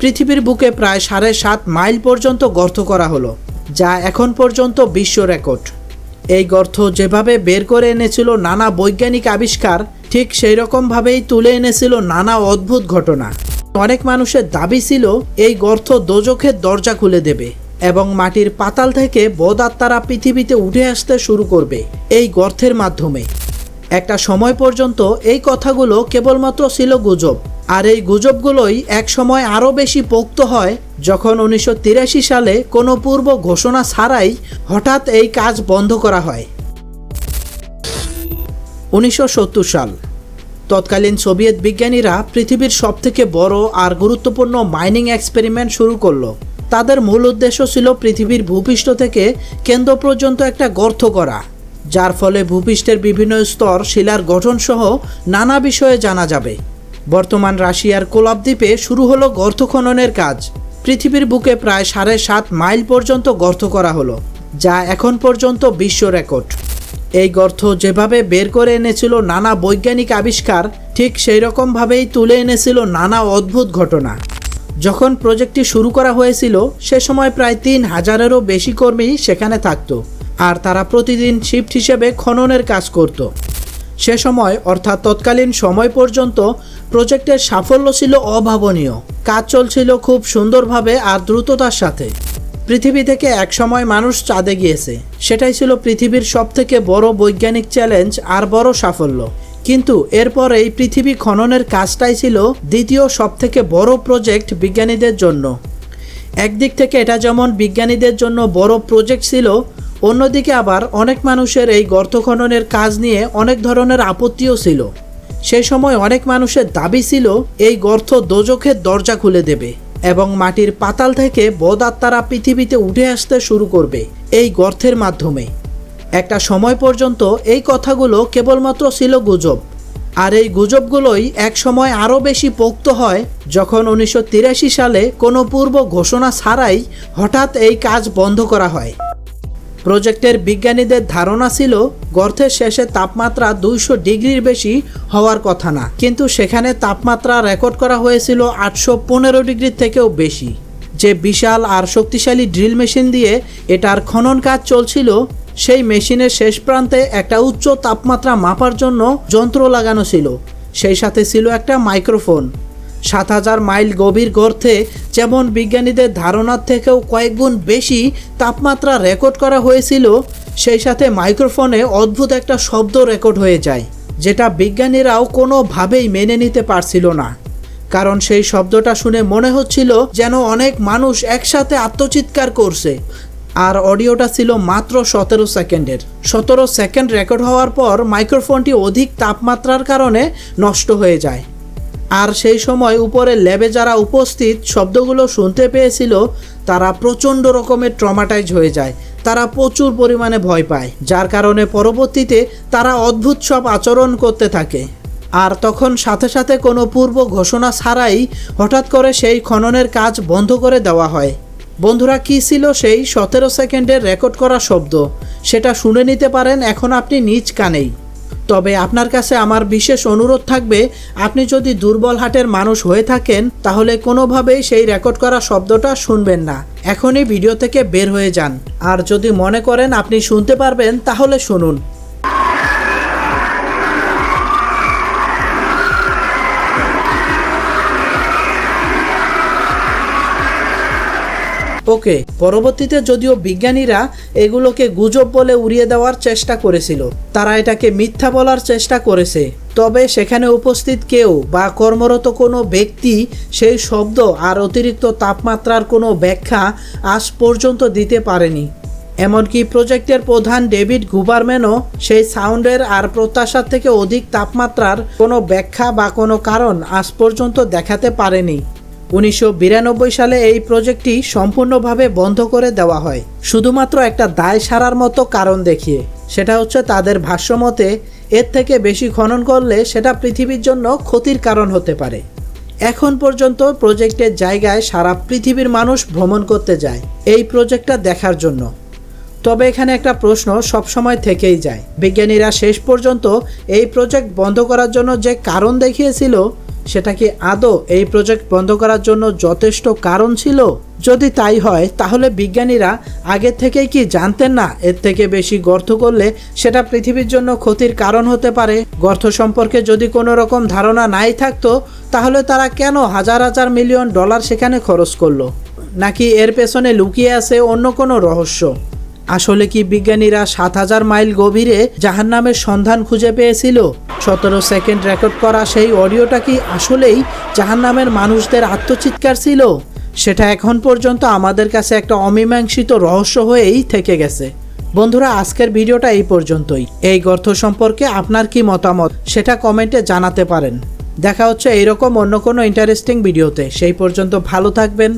পৃথিবীর বুকে প্রায় সাড়ে সাত মাইল পর্যন্ত গর্ত করা হলো, যা এখন পর্যন্ত বিশ্ব রেকর্ড। এই গর্ত যেভাবে বের করে এনেছিল নানা বৈজ্ঞানিক আবিষ্কার, ঠিক সেই রকমভাবেই তুলে এনেছিল নানা অদ্ভুত ঘটনা। অনেক মানুষের দাবি ছিল, এই গর্ত দোজখের দরজা খুলে দেবে এবং মাটির পাতাল থেকে বদাত্মারা পৃথিবীতে উঠে আসতে শুরু করবে এই গর্তের মাধ্যমে। একটা সময় পর্যন্ত এই কথাগুলো কেবলমাত্র ছিল গুজব। আর এই গুজবগুলোই এক সময় আরও বেশি পোক্ত হয় যখন উনিশশো তিরাশি সালে কোনো পূর্ব ঘোষণা ছাড়াই হঠাৎ এই কাজ বন্ধ করা হয়। উনিশশো সত্তর সাল। তৎকালীন সোভিয়েত বিজ্ঞানীরা পৃথিবীর সবথেকে বড় আর গুরুত্বপূর্ণ মাইনিং এক্সপেরিমেন্ট শুরু করল। তাদের মূল উদ্দেশ্য ছিল পৃথিবীর ভূপৃষ্ঠ থেকে কেন্দ্র পর্যন্ত একটা গর্ত করা, যার ফলে ভূপৃষ্ঠের বিভিন্ন স্তর, শিলার গঠনসহ নানা বিষয়ে জানা যাবে। বর্তমান রাশিয়ার কোলাব দ্বীপে শুরু হলো গর্ত খননের কাজ। পৃথিবীর বুকে প্রায় সাড়ে সাত মাইল পর্যন্ত গর্ত করা হলো, যা এখন পর্যন্ত বিশ্ব রেকর্ড। এই গর্ত যেভাবে বের করে এনেছিল নানা বৈজ্ঞানিক আবিষ্কার, ঠিক সেই রকমভাবেই তুলে এনেছিল নানা অদ্ভুত ঘটনা। যখন প্রজেক্টটি শুরু করা হয়েছিল, সে সময় প্রায় তিন হাজারেরও বেশি কর্মী সেখানে থাকতো, আর তারা প্রতিদিন শিফট হিসেবে খননের কাজ করত। সে সময়, অর্থাৎ তৎকালীন সময় পর্যন্ত, প্রজেক্টের সাফল্য ছিল অভাবনীয়। কাজ চলছিল খুব সুন্দরভাবে আর দ্রুততার সাথে। পৃথিবী থেকে এক সময় মানুষ চাঁদে গিয়েছে। সেটাই ছিল পৃথিবীর সবথেকে বড় বৈজ্ঞানিক চ্যালেঞ্জ আর বড় সাফল্য। কিন্তু এরপর এই পৃথিবী খননের কাজটাই ছিল দ্বিতীয় সবথেকে বড় প্রজেক্ট বিজ্ঞানীদের জন্য। একদিক থেকে এটা যেমন বিজ্ঞানীদের জন্য বড় প্রজেক্ট ছিল অন্যদিকে আবার অনেক মানুষের এই গর্ত খননের কাজ নিয়ে অনেক ধরনের আপত্তিও ছিল। সেই সময় অনেক মানুষের দাবি ছিল, এই গর্ত দোজখের দরজা খুলে দেবে এবং মাটির পাতাল থেকে বদাত্মারা পৃথিবীতে উঠে আসতে শুরু করবে এই গর্তের মাধ্যমে। একটা সময় পর্যন্ত এই কথাগুলো কেবলমাত্র ছিল গুজব। আর এই গুজবগুলোই এক সময় আরও বেশি পোক্ত হয় যখন উনিশশো তিরাশি সালে কোনো পূর্ব ঘোষণা ছাড়াই হঠাৎ এই কাজ বন্ধ করা হয়। প্রজেক্টের বিজ্ঞানীদের ধারণা ছিল, গর্তের শেষে তাপমাত্রা দুইশো ডিগ্রির বেশি হওয়ার কথা না। কিন্তু সেখানে তাপমাত্রা রেকর্ড করা হয়েছিল আটশো পনেরো ডিগ্রির থেকেও বেশি। যে বিশাল আর শক্তিশালী ড্রিল মেশিন দিয়ে এটার খনন কাজ চলছিল, সেই মেশিনের শেষ প্রান্তে একটা উচ্চ তাপমাত্রা মাপার জন্য যন্ত্র লাগানো ছিল। সেই সাথে ছিল একটা মাইক্রোফোন। সাত হাজার মাইল গভীর গর্তে যেমন বিজ্ঞানীদের ধারণার থেকেও কয়েকগুণ বেশি তাপমাত্রা রেকর্ড করা হয়েছিল, সেই সাথে মাইক্রোফোনে অদ্ভুত একটা শব্দ রেকর্ড হয়ে যায়, যেটা বিজ্ঞানীরাও কোনোভাবেই মেনে নিতে পারছিল না। কারণ সেই শব্দটা শুনে মনে হচ্ছিল যেন অনেক মানুষ একসাথে আত্মচিৎকার করছে, আর অডিওটা ছিল মাত্র সতেরো সেকেন্ডের। সতেরো সেকেন্ড রেকর্ড হওয়ার পর মাইক্রোফোনটি অধিক তাপমাত্রার কারণে নষ্ট হয়ে যায়। আর সেই সময় উপরে ল্যাবে যারা উপস্থিত শব্দগুলো শুনতে পেয়েছিল, তারা প্রচণ্ড রকমের ট্রমাটাইজ হয়ে যায়। তারা প্রচুর পরিমাণে ভয় পায়, যার কারণে পরবর্তীতে তারা অদ্ভুত সব আচরণ করতে থাকে। আর তখন সাথে সাথে কোনো পূর্ব ঘোষণা ছাড়াই হঠাৎ করে সেই খননের কাজ বন্ধ করে দেওয়া হয়। বন্ধুরা, কী ছিল সেই সতেরো সেকেন্ডের রেকর্ড করা শব্দ? সেটা শুনে নিতে পারেন, এখন আপনি নিজ কানেই। তবে আপনার কাছে আমার বিশেষ অনুরোধ থাকবে, আপনি যদি দুর্বল হাটের মানুষ হয়ে থাকেন, তাহলে কোনোভাবেই সেই রেকর্ড করা শব্দটা শুনবেন না। এখনই ভিডিও থেকে বের হয়ে যান। আর যদি মনে করেন আপনি শুনতে পারবেন, তাহলে শুনুন। ওকে পরবর্তীতে যদিও বিজ্ঞানীরা এগুলোকে গুজব বলে উড়িয়ে দেওয়ার চেষ্টা করেছিল, তারা এটাকে মিথ্যা বলার চেষ্টা করেছে। তবে সেখানে উপস্থিত কেউ বা কর্মরত কোনো ব্যক্তি সেই শব্দ আর অতিরিক্ত তাপমাত্রার কোনো ব্যাখ্যা আজ পর্যন্ত দিতে পারেনি। এমনকি প্রজেক্টের প্রধান ডেভিড গুবারম্যানও সেই সাউন্ডের আর প্রত্যাশার থেকে অধিক তাপমাত্রার কোনো ব্যাখ্যা বা কোনো কারণ আজ পর্যন্ত দেখাতে পারেনি। উনিশশো বিরানব্বই সালে এই প্রজেক্টটি সম্পূর্ণভাবে বন্ধ করে দেওয়া হয়। শুধুমাত্র একটা দায় সারার মতো কারণ দেখিয়ে। সেটা হচ্ছে তাদের ভাষ্যমতে এর থেকে বেশি খনন করলে সেটা পৃথিবীর জন্য ক্ষতির কারণ হতে পারে। এখন পর্যন্ত প্রজেক্টের জায়গায় সারা পৃথিবীর মানুষ ভ্রমণ করতে যায় এই প্রজেক্টটা দেখার জন্য। তবে এখানে একটা প্রশ্ন সবসময় থেকেই যায়। বিজ্ঞানীরা শেষ পর্যন্ত এই প্রজেক্ট বন্ধ করার জন্য যে কারণ দেখিয়েছিল সেটা কি আদৌ এই প্রজেক্ট বন্ধ করার জন্য যথেষ্ট কারণ ছিল? যদি তাই হয়, তাহলে বিজ্ঞানীরা আগে থেকেই কি জানতেন না এর থেকে বেশি গর্ত করলে সেটা পৃথিবীর জন্য ক্ষতির কারণ হতে পারে? গর্ত সম্পর্কে যদি কোনো রকম ধারণা নাই থাকতো, তাহলে তারা কেন হাজার হাজার মিলিয়ন ডলার সেখানে খরচ করল? নাকি এর পেছনে লুকিয়ে আছে অন্য কোনো রহস্য? আসলে কি বিজ্ঞানীরা সাত হাজার মাইল গভীরে জাহান্নামের সন্ধান খুঁজে পেয়েছিল? সতেরো সেকেন্ড রেকর্ড করা সেই অডিওটা কি আসলেই জাহান্নামের মানুষদের আত্মচিৎকার ছিল? সেটা এখন পর্যন্ত আমাদের কাছে একটা অমীমাংসিত রহস্য হয়েই থেকে গেছে। বন্ধুরা, আজকের ভিডিওটা এই পর্যন্তই। এই গর্ত সম্পর্কে আপনার কি মতামত সেটা কমেন্টে জানাতে পারেন। দেখা হচ্ছে এইরকম অন্য কোনো ইন্টারেস্টিং ভিডিওতে সেই পর্যন্ত ভালো থাকবেন।